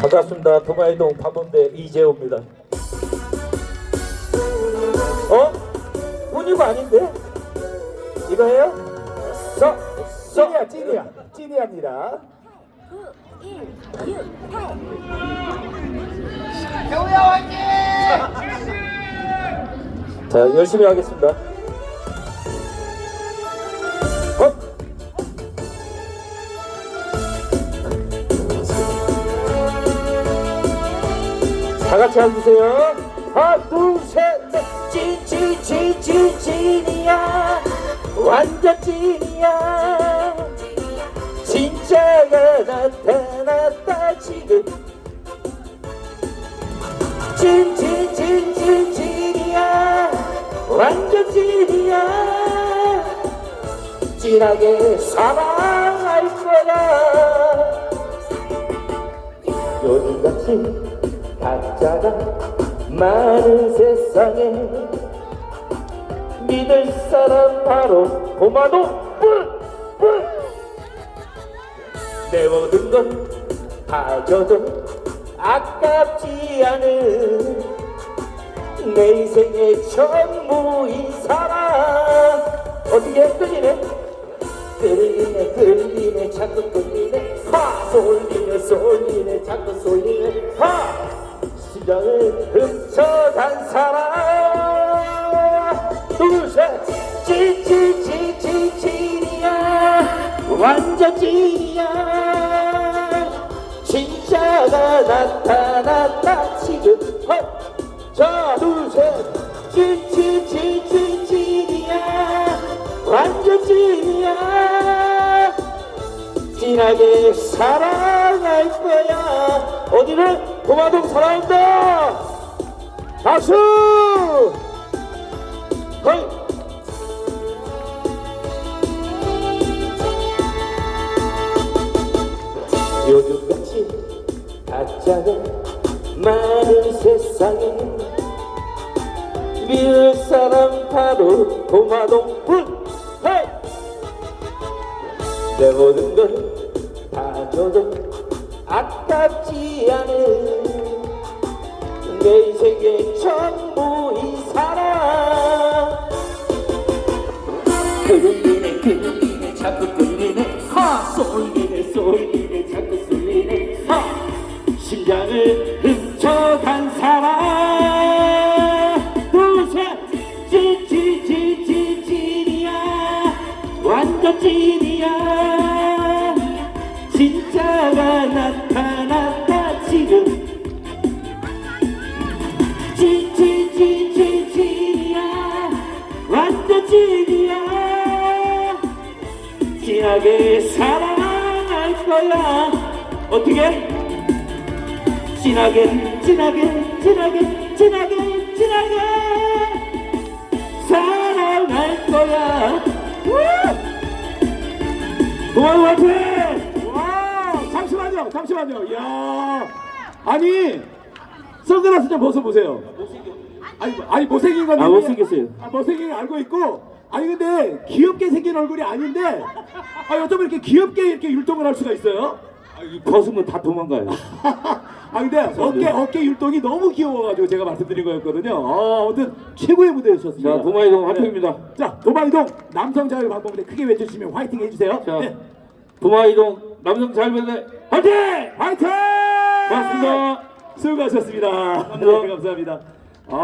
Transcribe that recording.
반갑습니다. 도마이동 파범대 이재호입니다. 어? 운이가 아닌데? 이거예요? 써, 써. 찐이야 찐이야 찐이합니다 9, 1, 6, 8. 자, 열심히 하겠습니다. 다 같이 앉으세요. 하나, 둘, 셋, 넷. 찐, 찐, 찐, 찐, 찐이야. 완전 찐이야. 진짜가 나타났다, 지금. 찐찐찐찐 찐이야 완전 찐이야 진하게 사랑할 거야 요즘같이 가짜가 많은 세상에 믿을 사람 바로 고마도 뿔뿔. 내 모든 건 가져도 아깝지 않은 내 인생의 전부인 사람. 어떻게 끌리네? 끌리네 끌리네. 자꾸 끌리네. 하 쏠리네 쏠리네. 자꾸 쏠리네. 하 시장을 훔쳐간 사람. 둘셋. 찌찌찌찌 찌이야. 완전 찌이야. 진짜가 나타났다 지금. 헛! 자 둘셋. 찐이야. 완전 찐이야. 진하게 사랑할 거야. 어디를 도마동 사랑한다. 박수! 헐 요즘같이 가짜가 많은 세상에 믿을 사람 바로 도마동 분 헤이! 내 모든 걸다 줘도 아깝지 않은 내 인생의 전부인 사람 끌리네 끌리네 자꾸 끌리네. 하! 쏠리네 쏠리네 자꾸 쏠리네. 하! 심장을 진하게 사랑할 거야. 어떻게? 진하게 진하게 진하게 진하게 진하게 사랑할 거야. 도마도 화이팅 와 잠시만요 잠시만요. 이야. 아니 선글라스 좀 벗어보세요. 아니, 아니 못생긴 건 아? 못생겼어요. 아, 못생긴 거 알고 있고 아니 근데 귀엽게 생긴 얼굴이 아닌데 아 어쩌면 이렇게 귀엽게 이렇게 율동을 할 수가 있어요 벗으면 다 도망가요 아 근데 어깨 어깨 율동이 너무 귀여워가지고 제가 말씀드린 거였거든요. 어, 아무튼 최고의 무대였었습니다. 자, 도마이동 화평입니다. 자 도마이동 남성 자유 방법대 크게 외쳐주시면 화이팅 해주세요. 자 네. 도마이동 남성 잘변대 화이팅! 화이팅! 고맙습니다 수고하셨습니다. 감사합니다. 네, 감사합니다. 아.